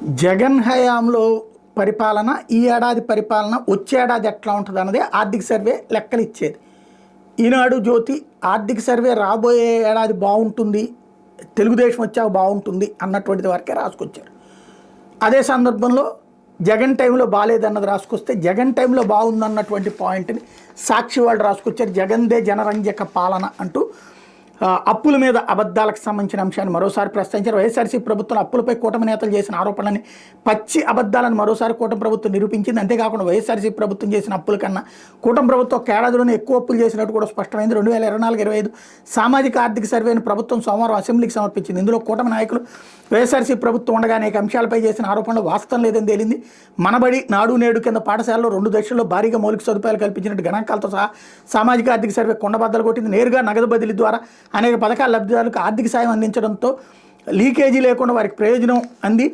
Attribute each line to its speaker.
Speaker 1: జగన్ హయాంలో పరిపాలన ఈ ఏడాది పరిపాలన వచ్చే ఏడాది ఎట్లా ఉంటుంది అన్నది ఆర్థిక సర్వే లెక్కలు ఇచ్చేది ఈనాడు జ్యోతి ఆర్థిక సర్వే రాబోయే ఏడాది బాగుంటుంది తెలుగుదేశం వచ్చాక బాగుంటుంది అన్నటువంటిది వరకే రాసుకొచ్చారు. అదే సందర్భంలో జగన్ టైంలో బాగాలేదన్నది రాసుకొస్తే జగన్ టైంలో బాగుందన్నటువంటి పాయింట్ని సాక్షి వాళ్ళు రాసుకొచ్చారు. జగన్దే జనరంజక పాలన అంటూ అప్పుల మీద అబద్ధాలకు సంబంధించిన అంశాన్ని మరోసారి ప్రస్తావించారు. వైఎస్ఆర్సీ ప్రభుత్వం అప్పులపై కూటమి నేతలు చేసిన ఆరోపణలని పచ్చి అబద్ధాలను మరోసారి కూటమి ప్రభుత్వం నిరూపించింది. అంతేకాకుండా వైఎస్ఆర్సీ ప్రభుత్వం చేసిన అప్పుల కన్నా కూటమి ప్రభుత్వం కేడాదిలోనే ఎక్కువ అప్పులు చేసినట్టు కూడా స్పష్టమైంది. రెండు వేల ఇరవై నాలుగు ఇరవై ఐదు సామాజిక ఆర్థిక సర్వేను ప్రభుత్వం సోమవారం అసెంబ్లీకి సమర్పించింది. ఇందులో కూటమి నాయకులు వైఎస్ఆర్సీ ప్రభుత్వం ఉండగా అనేక అంశాలపై చేసిన ఆరోపణలు వాస్తవం లేదని తేలింది. మనబడి నాడు నేడు కింద పాఠశాలలో రెండు దశల్లో భారీగా మౌలిక సదుపాయాలు కల్పించినట్టు గణాంకాలతో సహా సామాజిక ఆర్థిక సర్వే కొండబద్దలు కొట్టింది. నేరుగా నగదు బదిలీ ద్వారా అనేక పథకాల లబ్ధిదారులకు ఆర్థిక సాయం అందించడంతో లీకేజీ లేకుండా వారికి ప్రయోజనం అంది.